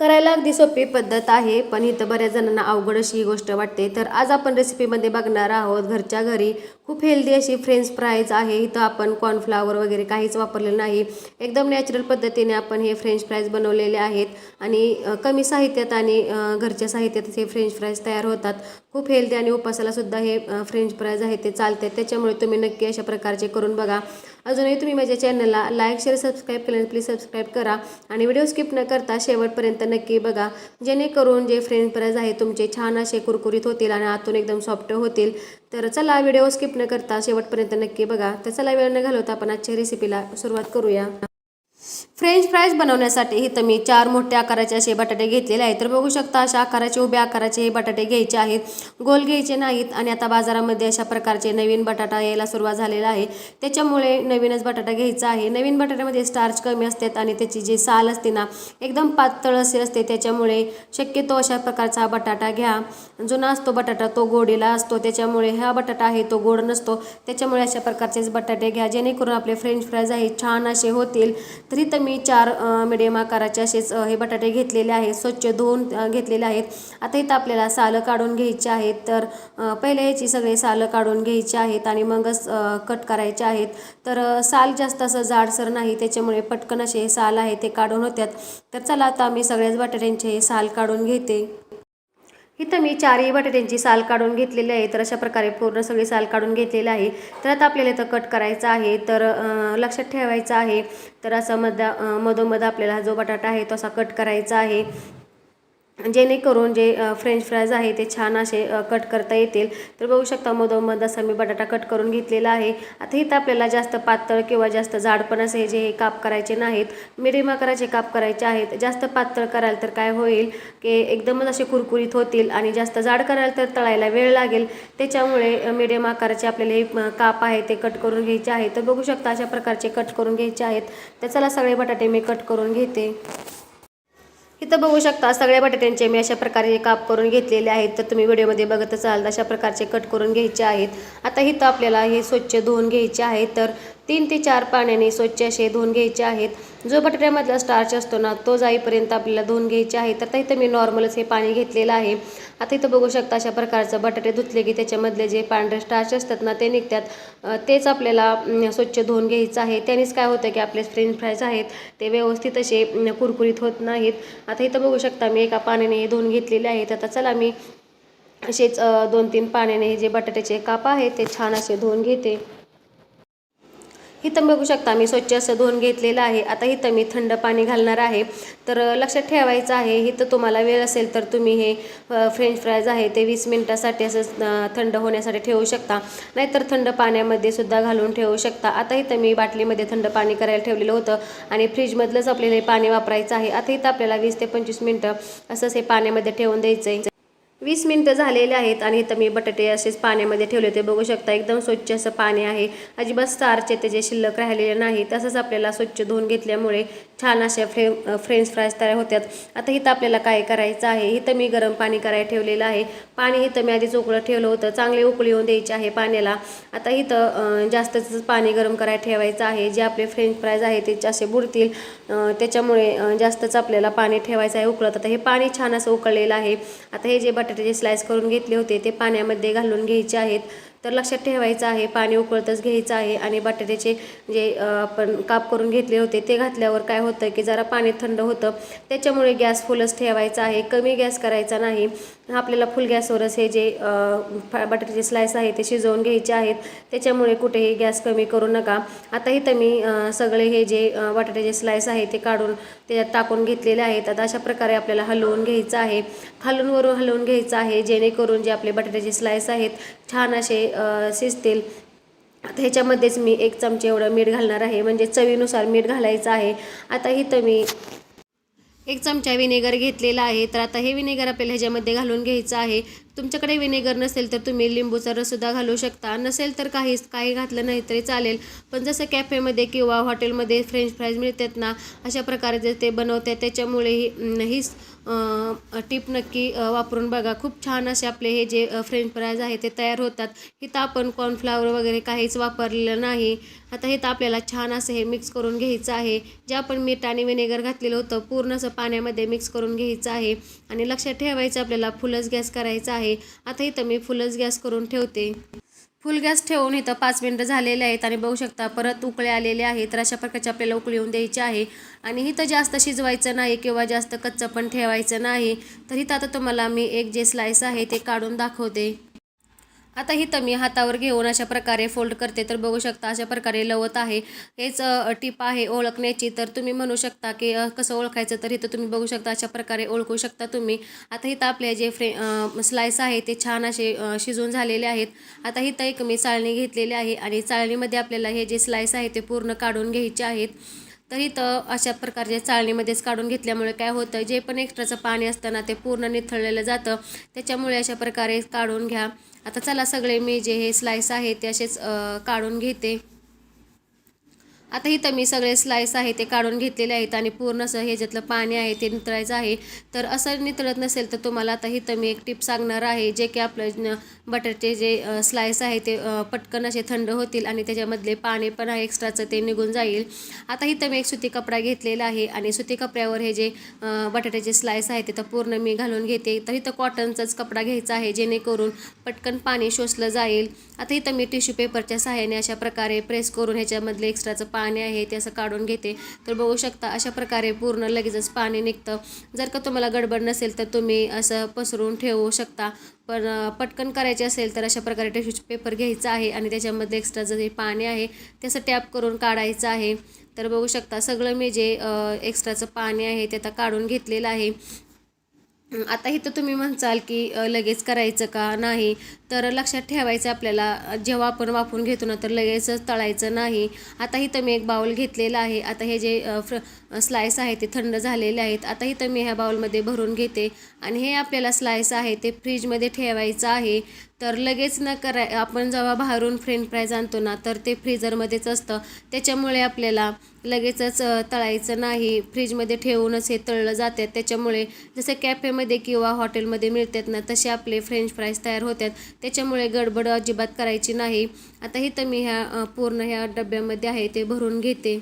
करायला अगदी सोपी पद्धत आहे पण इथं बऱ्याच जणांना अवघड अशी ही गोष्ट वाटते. तर आज आपण रेसिपीमध्ये बघणार आहोत घरच्या घरी खूप हेल्दी अशी फ्रेंच फ्राईज आहे. इथं आपण कॉर्नफ्लावर वगैरे काहीच वापरलेलं नाही. एकदम नॅचरल पद्धतीने आपण हे फ्रेंच फ्राईज बनवलेले आहेत. आणि कमी साहित्यात आणि घरच्या साहित्यात हे फ्रेंच फ्राईज तयार होतात. खूप हेल्दी आणि उपासाला सुद्धा हे फ्रेंच फ्राईज आहे ते चालते त्याच्यामुळे तुम्ही नक्की अशा प्रकारचे करून बघा. अजूनही तुम्ही माझ्या चॅनलला लाईक शेअर सबस्क्राईब केलं प्लीज सबस्क्राईब करा. आणि व्हिडिओ स्किप न करता शेवटपर्यंत नक्की बघा. जेणेकरून जे फ्रेंच फ्राईज आहे तुमचे छान असे कुरकुरीत होतील आणि आतून एकदम सॉफ्ट होतील. तर चला व्हिडिओ स्किप न करता शेवटपर्यंत नक्की बघा. तर चला वेळ न घालवता आपण आजच्या रेसिपीला सुरुवात करूया. फ्रेंच फ्राईज बनवण्यासाठी इथं मी चार मोठ्या आकाराचे असे बटाटे घेतलेले आहेत. तर बघू शकता अशा आकाराचे उभ्या आकाराचे हे बटाटे घ्यायचे आहेत. गोल घ्यायचे नाहीत आणि आता बाजारामध्ये अशा प्रकारचे नवीन बटाटा यायला सुरुवात झालेला आहे. त्याच्यामुळे नवीनच बटाटा घ्यायचा आहे. नवीन बटाट्यामध्ये स्टार्च कमी असतात आणि त्याची जी साल असते ना एकदम पातळ असे असते. त्याच्यामुळे शक्यतो अशा प्रकारचा बटाटा घ्या. जुना असतो बटाटा तो गोडीला असतो. त्याच्यामुळे हा बटाटा आहे तो गोड नसतो. त्याच्यामुळे अशा प्रकारचेच बटाटे घ्या. जेणेकरून आपले फ्रेंच फ्राईज आहे छान असे होतील. तर मी चार मिडियम आकाराचे असेच हे बटाटे घेतलेले आहेत स्वच्छ धुवून घेतलेले आहेत. आता इथं आपल्याला सालं काढून घ्यायची आहेत तर पहिले याची सगळे सालं काढून घ्यायची आहेत आणि मगच कट करायचे आहेत. तर साल जास्त असं जाडसर नाही त्याच्यामुळे पटकन असे साल आहे ते काढून होत्यात. तर चला आता मी सगळ्याच बटाट्यांचे हे साल काढून घेते. इथं मी चारही बटाट्यांची साल काढून घेतलेली आहे. तर अशा प्रकारे पूर्ण सगळी साल काढून घेतलेली आहे. तर आता आपल्याला इथं कट करायचं आहे. तर लक्षात ठेवायचं आहे. तर असं मध्या मधोमध आपल्याला हा जो बटाटा आहे तो असा कट करायचा आहे. जेणेकरून जे फ्रेंच फ्राईज आहे ते छान असे कट करता येतील. तर बघू शकता मधोमध असा मी बटाटा कट करून घेतलेला आहे. आता इथं आपल्याला जास्त पातळ किंवा जास्त जाडपण असे जे हे काप करायचे नाहीत मिडियम आकाराचे काप करायचे आहेत. जास्त पातळ कराल तर काय होईल की एकदमच असे कुरकुरीत होतील आणि जास्त जाड कराल तर तळायला वेळ लागेल. त्याच्यामुळे मिडियम आकाराचे आपल्याला हे काप आहे ते कट करून घ्यायचे आहे तर बघू शकता अशा प्रकारचे कट करून घ्यायचे आहेत. तर चला सगळे बटाटे मी कट करून घेते. इथं बघू शकता सगळ्या बटाट्यांचे मी अशा प्रकारे काप करून घेतलेले आहेत. तर तुम्ही व्हिडिओमध्ये बघत असाल अशा प्रकारचे कट करून घ्यायचे आहेत. आता इथं आपल्याला हे स्वच्छ धुवून घ्यायचे आहेत तर तीन ते चार पाण्याने स्वच्छ असे धुवून घ्यायचे आहेत. जो बटाट्यामधला स्टार्च असतो ना तो जाईपर्यंत आपल्याला धुवून घ्यायचे आहे तर इथं मी नॉर्मलच हे पाणी घेतलेलं आहे. आता इथं बघू शकता अशा प्रकारचं बटाटे धुतले की त्याच्यामधले जे पांढरे स्टार्च असतात ना ते निघतात. तेच आपल्याला स्वच्छ धुवून घ्यायचं आहे. त्यानेच काय होतं की आपले फ्रेंच फ्राईज आहेत ते व्यवस्थित असे कुरकुरीत होत नाहीत. आता इथं बघू शकता मी एका पाण्याने हे धुवून घेतलेले आहेत. आता चला मी असेच दोन तीन पाण्याने हे जे बटाट्याचे काप आहेत ते छान असे धुवून घेते. इथं बघू शकता मी स्वच्छ असं धुवून घेतलेलं आहे. आता इथं मी थंड पाणी घालणार आहे. तर लक्षात ठेवायचं आहे इथं तुम्हाला वेळ असेल तर तुम्ही हे फ्रेंच फ्राईज आहे ते वीस मिनटासाठी असं थंड होण्यासाठी ठेवू शकता. नाहीतर थंड पाण्यामध्ये सुद्धा घालून ठेवू शकता. आता इथं मी बाटलीमध्ये थंड पाणी करायला ठेवलेलं होतं आणि फ्रीजमधलंच आपल्याला हे पाणी वापरायचं आहे. आता इथं आपल्याला वीस ते पंचवीस मिनटं असंच हे पाण्यामध्ये ठेवून द्यायचं आहे वीस मिनटं झालेले आहेत आणि इथं मी बटाटे असेच पाण्यामध्ये ठेवले होते. बघू शकता एकदम स्वच्छ असं पाणी आहे. अजिबात स्टारचे त्याचे शिल्लक राहिलेले नाही तसंच आपल्याला स्वच्छ धुवून घेतल्यामुळे छान अशा फ्रे फ्रेंच फ्राईज तयार होत्यात आता इथं आपल्याला काय करायचं आहे? इथं मी गरम पाणी करायला ठेवलेलं आहे. पाणी इथं मी आधीच उकळं ठेवलं होतं. चांगले उकळी येऊन द्यायचे आहे पाण्याला. आता इथं जास्तच पाणी गरम करायला ठेवायचं आहे. जे आपले फ्रेंच फ्राईज आहे ते असे बुडतील. त्याच्यामुळे जास्तच आपल्याला पाणी ठेवायचं आहे उकळत. आता हे पाणी छान असं उकळलेलं आहे. आता हे जे बटाट्याचे स्लाइस करून घेतले होते. ते पाण्यामध्ये घालून घ्यायचे आहेत. तर लक्षात ठेवायचं आहे पाणी उकळतच घ्यायचं आहे आणि बटाट्याचे जे आपण काप करून घेतले होते ते घातल्यावर काय होतं की जरा पाणी थंड होतं. त्याच्यामुळे गॅस फुलच ठेवायचा आहे. कमी गॅस करायचा नाही. आपल्याला फुल गॅसवरच हे जे फ- बटाट्याचे स्लाइस आहे ते शिजवून घ्यायचे आहेत. त्याच्यामुळे कुठेही गॅस कमी करू नका. आता इथं मी सगळे हे जे बटाट्याचे स्लाइस आहे ते काढून त्याच्यात टाकून घेतलेले आहेत. आता अशा प्रकारे आपल्याला हलवून घ्यायचं आहे. खालूनवरून हलवून घ्यायचं आहे जेणेकरून जे आपले बटाट्याचे स्लाइस आहेत छान असे शिजतील. आता ह्याच्यामध्येच मी एक चमचे एवढं मीठ घालणार आहे. म्हणजे चवीनुसार मीठ घालायचं आहे. आता इथं मी एक चमचा विनेगर घेतलेला आहे. तर आता हे विनेगर आपल्याला ह्याच्यामध्ये घालून घ्यायचं आहे. तुमच्याकडे विनेगर नसेल तर तुम्ही लिंबूचा रससुद्धा घालू शकता. नसेल तर काहीच काही घातलं नाही तरी चालेल. पण जसं कॅफेमध्ये किंवा हॉटेलमध्ये फ्रेंच फ्राईज मिळतात ना अशा प्रकारे जे ते बनवतात त्याच्यामुळे ही हीच टीप नक्की वापरून बघा. खूप छान असे आपले हे जे फ्रेंच फ्राईज आहे ते तयार होतात. इथं आपण कॉर्नफ्लावर वगैरे काहीच वापरलेलं नाही. आता हे तर आपल्याला छान असं हे मिक्स करून घ्यायचं आहे. जे आपण मीठ आणि विनेगर घातलेलं होतं पूर्ण असं पाण्यामध्ये मिक्स करून घ्यायचं आहे. आणि लक्षात ठेवायचं आपल्याला फुलच गॅस करायचा आहे. आता इथं मी फुलच गॅस करून ठेवते. फुल गॅस ठेवून इथं पाच मिनटं झालेले आहेत आणि बघू शकता परत उकळे आलेले आहेत. तर अशा प्रकारचे आपल्याला उकळी येऊन द्यायची आहे. आणि इथं जास्त शिजवायचं नाही किंवा जास्त कच्चं पण ठेवायचं नाही. तर इथं आता तुम्हाला मी एक जे स्लाइस आहे ते काढून दाखवते. आता इथं मी हातावर घेऊन अशा प्रकारे फोल्ड करते. तर बघू शकता अशा प्रकारे लवत आहे. हेच टीप आहे ओळखण्याची. तर तुम्ही म्हणू शकता की कसं ओळखायचं? तर इथं तुम्ही बघू शकता अशा प्रकारे ओळखू शकता तुम्ही. आता इथं आपले जे फ्रे स्लाइस आहे ते छान असे शिजून झालेले आहेत. आता इथं एक मी चाळणी घेतलेली आहे आणि चाळणीमध्ये आपल्याला हे जे स्लाइस आहे ते पूर्ण काढून घ्यायचे आहेत. तर इथं अशा प्रकारच्या चाळणीमध्येच काढून घेतल्यामुळे काय होतं जे पण एक्स्ट्राचं पाणी असतं ना ते पूर्ण निथळलेलं जातं. त्याच्यामुळे अशा प्रकारे काढून घ्या. आता चला सगळे मी जे हे स्लाईस आहे ते असेच काढून घेते. आता इथं मी सगळे स्लाइस आहे ते काढून घेतलेले आहेत आणि पूर्ण असं ह्याच्यातलं पाणी आहे ते नितळायचं आहे. तर असं नितळत नसेल तर तुम्हाला आता इथं मी एक टिप सांगणार आहे जे की आपलं बटरचे जे स्लाइस आहे ते पटकन असे थंड होतील आणि त्याच्यामधले पाणी पण आहे एक्स्ट्राचं ते निघून जाईल. आता इथं मी एक सुती कपडा घेतलेला आहे आणि सुती कपड्यावर हे जे बटाट्याचे स्लाइस आहे ते तर पूर्ण मी घालून घेते. तर इथं कॉटनचाच कपडा घ्यायचा आहे जेणेकरून पटकन पाणी शोषलं जाईल. आता इथं मी टिश्यू पेपरच्या सहाय्याने अशा प्रकारे प्रेस करून ह्याच्यामधले एक्स्ट्राचं पाणी पाणी आहे ते असं काढून घेते. तर बघू शकता अशा प्रकारे पूर्ण लगेचच पाणी निघतं. जर का तुम्हाला गडबड नसेल तर तुम्ही असं पसरून ठेवू शकता. पण पटकन करायचे असेल तर अशा प्रकारे टिश्यू पेपर घ्यायचा आहे आणि त्याच्यामध्ये एक्स्ट्राचं जे पाणी आहे ते असं टॅप करून काढायचं आहे. तर बघू शकता सगळं मी जे एक्स्ट्राचं पाणी आहे ते आता काढून घेतलेलं आहे. आता इथं तुम्ही म्हणचाल की लगेच करायचं का नाही? तर लक्षात ठेवायचं आपल्याला जेव्हा आपण वापरून घेतो ना तर लगेचच तळायचं नाही. आता इथं मी एक बाउल घेतलेला आहे. आता हे जे फ्र स्लाइस आहे ते थंड झालेले आहेत. आता इथं मी ह्या बाउलमध्ये भरून घेते. आणि हे आपल्याला स्लाइस आहे ते फ्रीजमध्ये ठेवायचं आहे. तर लगेच न कराय आपण जेव्हा बाहेरून फ्रेंच फ्राईज आणतो ना तर ते फ्रीजरमध्येच असतं. त्याच्यामुळे आपल्याला लगेचच तळायचं नाही. फ्रीजमध्ये ठेवूनच हे तळलं जातात त्याच्यामुळे जसं कॅफेमध्ये किंवा हॉटेलमध्ये मिळतात ना तसे आपले फ्रेंच फ्राईज तयार होतात. त्याच्यामुळे गडबड अजिबात करायची नाही. आता इथं मी ह्या पूर्ण ह्या डब्यामध्ये आहे ते भरून घेते.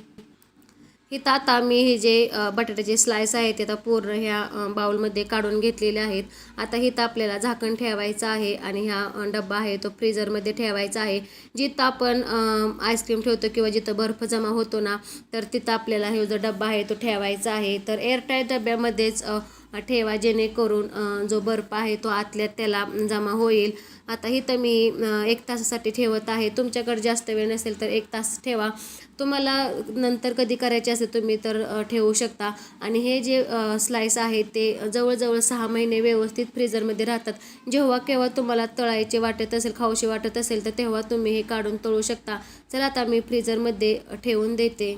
इथं आता मी हे जे बटाट्याचे स्लाइस आहेत ते आता पूर्ण ह्या बाउलमध्ये काढून घेतलेले आहेत. आता इथं आपल्याला झाकण ठेवायचं आहे आणि ह्या डब्बा आहे तो फ्रीजरमध्ये ठेवायचा आहे. जिथं आपण आईस्क्रीम ठेवतो किंवा जिथं बर्फ जमा होतो ना तर तिथं आपल्याला हे जो डब्बा आहे तो ठेवायचा आहे. तर एअरटाईट डब्यामध्येच ठेवा जेणेकरून जो बर्फ आहे तो आतल्यात त्याला जमा होईल. आता इथं मी एक तासासाठी ठेवत आहे. तुमच्याकडे जास्त वेळ नसेल तर एक तास ठेवा. तुम्हाला नंतर कधी करायचे असेल तुम्ही तर ठेवू शकता. आणि हे जे स्लाइस आहे ते जवळजवळ सहा महिने व्यवस्थित फ्रीजरमध्ये राहतात. जेव्हा केव्हा तुम्हाला तळायचे वाटत असेल खाऊशी वाटत असेल तर तेव्हा तुम्ही हे काढून तळू शकता. चला आता मी फ्रीजरमध्ये ठेवून देते.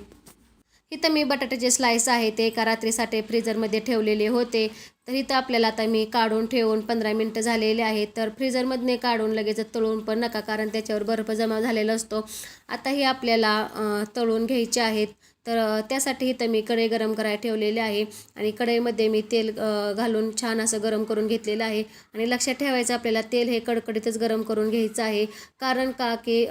इथं मी बटाट्याचे स्लाइस आहे ते एका रात्रीसाठी फ्रीजरमध्ये ठेवलेले होते. तर इथं आपल्याला आता मी काढून ठेवून पंधरा मिनटं झालेले आहेत. तर फ्रीजरमधने काढून लगेच तळून पण नका कारण त्याच्यावर बर्फ जमा झालेला असतो. आता हे आपल्याला तळून घ्यायचे आहेत. तर त्यासाठी इथं मी कढई गरम करायला ठेवलेले आहे आणि कढईमध्ये मी तेल घालून छान असं गरम करून घेतलेलं आहे. आणि लक्षात ठेवायचं आपल्याला तेल हे कडकडीतच गरम करून घ्यायचं आहे. कारण का की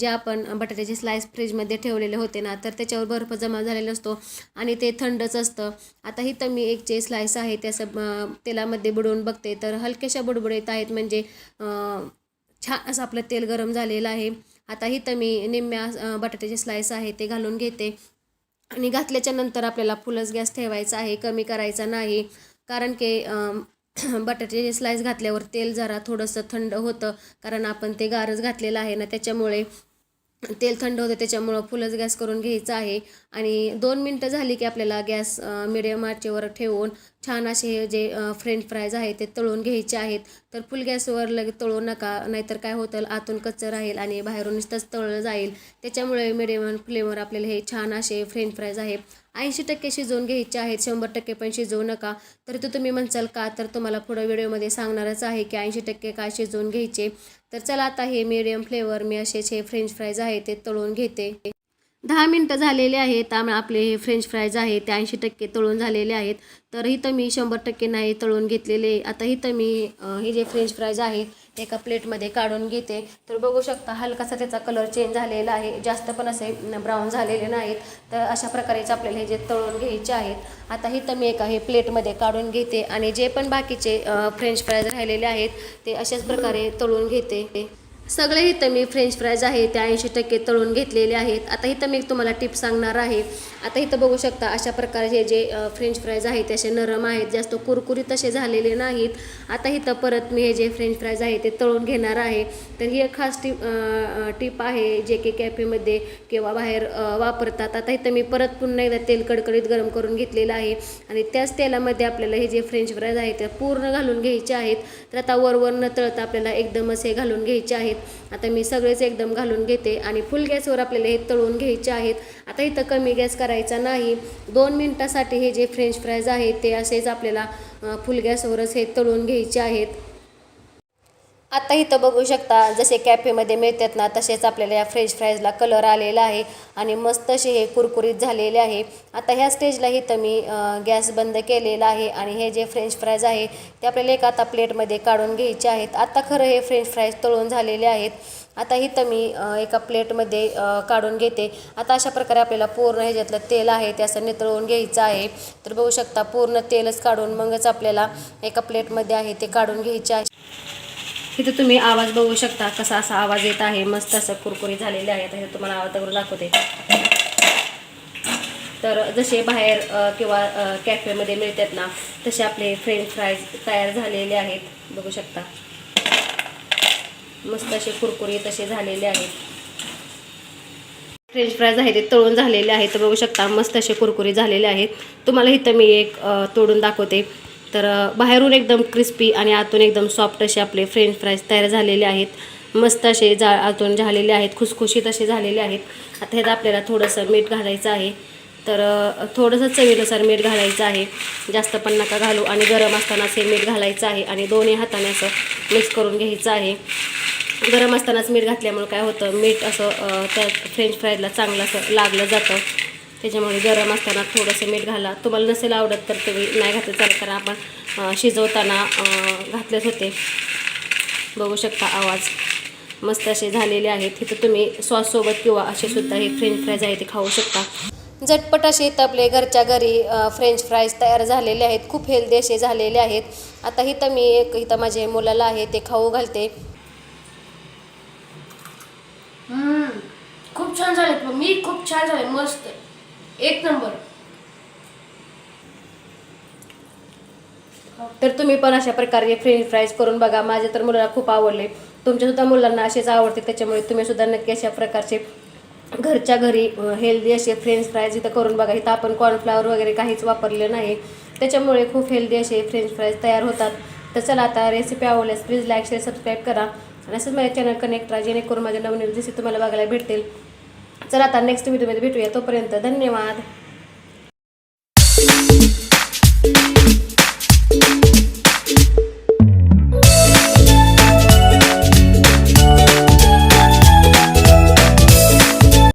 जे आपण बटाट्याचे स्लाइस फ्रीजमध्ये ठेवलेले होते ना तर त्याच्यावर बर्फ जमा झालेला असतो आणि ते थंडच असतं. आता इथं मी एक जे स्लाइस आहे त्याचं तेलामध्ये बुडवून बघते. तर हलक्याशा बुडबुडीत आहेत म्हणजे छान असं आपलं तेल गरम झालेलं आहे. आता इथं मी निम्म्या बटाट्याचे स्लाइस आहे ते घालून घेते. आणि घातल्याच्या नंतर आपल्याला फुलच गॅस ठेवायचा आहे कमी करायचा नाही. कारण की बटाट्याचे स्लाईस घातल्यावर तेल जरा थोडंसं थंड होतं. कारण आपण ते गारच घातलेलं आहे ना त्याच्यामुळे तेल थंड होतं त्याच्यामुळं फुलच गॅस करून घ्यायचं आहे. आणि दोन मिनटं झाली की आपल्याला गॅस मिडियम आचेवर ठेवून छान असे हे जे फ्रेंच फ्राईज आहे ते तळून घ्यायचे आहेत. तर फुल गॅसवर लगे तळू नका नाहीतर काय होतं आतून कच्चं राहील आणि बाहेरून नुसतंच तळलं जाईल. त्याच्यामुळे मिडियम फ्लेमवर आपल्याला हे छान असे फ्रेंच फ्राईज आहे ऐंशी टक्के शिजवून घ्यायचे आहेत शंभर टक्के पण शिजवू नका. तर ते तुम्ही म्हणसाल का? तर तुम्हाला पुढं व्हिडिओमध्ये सांगणारच आहे की ऐंशी टक्के काय शिजवून घ्यायचे? तर चला आता हे मीडियम फ्लेवर मी असेच हे फ्रेंच फ्राईज आहे ते तळून घेते. दहा मिनटं झालेले आहेत त्यामुळे आपले हे फ्रेंच फ्राईज आहे ते ऐंशी टक्के तळून झालेले आहेत. तर इथं मी शंभर टक्के नाही तळून घेतलेले. आता इथं मी हे जे फ्रेंच फ्राईज आहे एका प्लेटमध्ये काढून घेते. तर बघू शकता हलकासा त्याचा कलर चेंज झालेला आहे. जास्त पण असे ब्राऊन झालेले नाहीत. तर अशा प्रकारेच आपल्याला हे जे तळून घ्यायचे आहेत आता तर मी एका हे प्लेटमध्ये काढून घेते. आणि जे पण बाकीचे फ्रेंच फ्राईज राहिलेले आहेत ते अशाच प्रकारे तळून घेते. सगळे इथं मी फ्रेंच फ्राईज आहे ते ऐंशी टक्के तळून घेतलेले आहेत. आता इथं मी तुम्हाला टिप सांगणार आहे. आता इथं बघू शकता अशा प्रकारे हे जे फ्रेंच फ्राईज आहेत ते असे नरम आहेत जास्त कुरकुरीत असे झालेले नाहीत. आता इथं परत मी हे जे फ्रेंच फ्राईज आहे ते तळून घेणार आहे. तर ही एक खास टिप टिप आहे जे की कॅफेमध्ये किंवा बाहेर वापरतात. आता इथं मी परत पुन्हा एकदा तेल कडकडीत गरम करून घेतलेलं आहे. आणि त्याच तेलामध्ये आपल्याला हे जे फ्रेंच फ्राईज आहेत ते पूर्ण घालून घ्यायचे आहेत. तर आता वरवर न तळता आपल्याला एकदमच हे घालून घ्यायचे आहेत. आता मी सगळेच एकदम घालून घेते आणि फुल गॅसवर आपल्याला हे तळून घ्यायचे आहेत. आता इथं कमी गॅस करायचा नाही. दोन मिनटासाठी हे जे फ्रेंच फ्राईज आहेत ते असेच आपल्याला फुल गॅसवरच हे तळून घ्यायचे आहेत. आता इथं बघू शकता जसे कॅफेमध्ये मिळतात ना तसेच आपल्याला या फ्रेंच फ्राईजला कलर आलेला आहे आणि मस्त असे हे कुरकुरीत झालेले आहे. आता ह्या स्टेजला इथं मी गॅस बंद केलेला आहे आणि हे जे फ्रेंच फ्राईज आहे ते आपल्याला एक आता प्लेटमध्ये काढून घ्यायचे आहेत. आता खरं हे फ्रेंच फ्राईज तळून झालेले आहेत. आता इथं मी एका प्लेटमध्ये काढून घेते. आता अशा प्रकारे आपल्याला पूर्ण ह्याच्यातलं तेल आहे ते असं नितळून घ्यायचं आहे. तर बघू शकता पूर्ण तेलच काढून मगच आपल्याला एका प्लेटमध्ये आहे ते काढून घ्यायचे आहे. इथं तुम्ही आवाज बघू शकता कसा असा आवाज येत आहे. मस्त असं कुरकुरी झालेले आहे आता हे तुम्हाला आवाज करून दाखवते. तर जसे बाहेर किंवा कॅफेमध्ये मिळतात ना तसे आपले फ्रेंच फ्राईज तयार झालेले आहेत. बघू शकता. मस्त असे कुरकुरी तसे झालेले आहेत. फ्रेंच फ्राईज आहे ते तळून झालेले आहेत. बघू शकता मस्त असे कुरकुरी झालेले आहेत. तुम्हाला इथं मी एक तोडून दाखवते. तर बाहेरून एकदम क्रिस्पी आणि आतून एकदम सॉफ्ट असे आपले फ्रेंच फ्राईज तयार झालेले आहेत. मस्त असे जा आतून झालेले आहेत खुसखुशीत असे झालेले आहेत. आता ह्यात आपल्याला थोडंसं मीठ घालायचं आहे. तर थोडंसं चवीनुसार मीठ घालायचं आहे. जास्त पण नका घालू आणि गरम असतानाच हे मीठ घालायचं आहे आणि दोन्ही हाताने असं मिक्स करून घ्यायचं आहे. गरम असतानाच मीठ घातल्यामुळे काय होतं मीठ असं त्या फ्रेंच फ्राईजला चांगलं असं लागलं जातं. त्याच्यामुळे गरम असताना थोडंसं मीठ घाला. तुम्हाला नसेल आवडत तर तुम्ही नाही घातलं चालत कारण आपण शिजवताना घातलेच होते. बघू शकता आवाज. मस्त असे झालेले आहेत. इथं तुम्ही सॉससोबत किंवा असे सुद्धा हे फ्रेंच फ्राईज आहे ते खाऊ शकता. झटपट असे इथं आपले घरच्या घरी फ्रेंच फ्राईज तयार झालेले आहेत. खूप हेल्दी असे झालेले आहेत. आता इथं मी एक इथं माझ्या मुलाला आहे ते खाऊ घालते. खूप छान झाले मी खूप छान झाले मस्त. एक नंबर. तर तुम्ही पण अशा प्रकारे फ्रेंच फ्राईज करून बघा. माझ्या तर मुलांना खूप आवडले. तुमच्यासुद्धा मुलांना असेच आवडते. त्याच्यामुळे तुम्हीसुद्धा नक्की अशा प्रकारचे घरच्या घरी हेल्दी असे फ्रेंच फ्राईज इथं करून बघा. इथं आपण कॉर्नफ्लावर वगैरे काहीच वापरले नाही. त्याच्यामुळे खूप हेल्दी असे फ्रेंच फ्राईज तयार होतात. तर चला आता रेसिपी आवडल्यास प्लीज लाईक शेअर सबस्क्राईब करा. आणि असंच माझ्या चॅनल कनेक्ट राहा जेणेकरून माझ्या नवनवीन रेसिपी तुम्हाला बघायला भेटतील. चला आता नेक्स्ट व्हिडिओमध्ये भेटूया. तोपर्यंत धन्यवाद.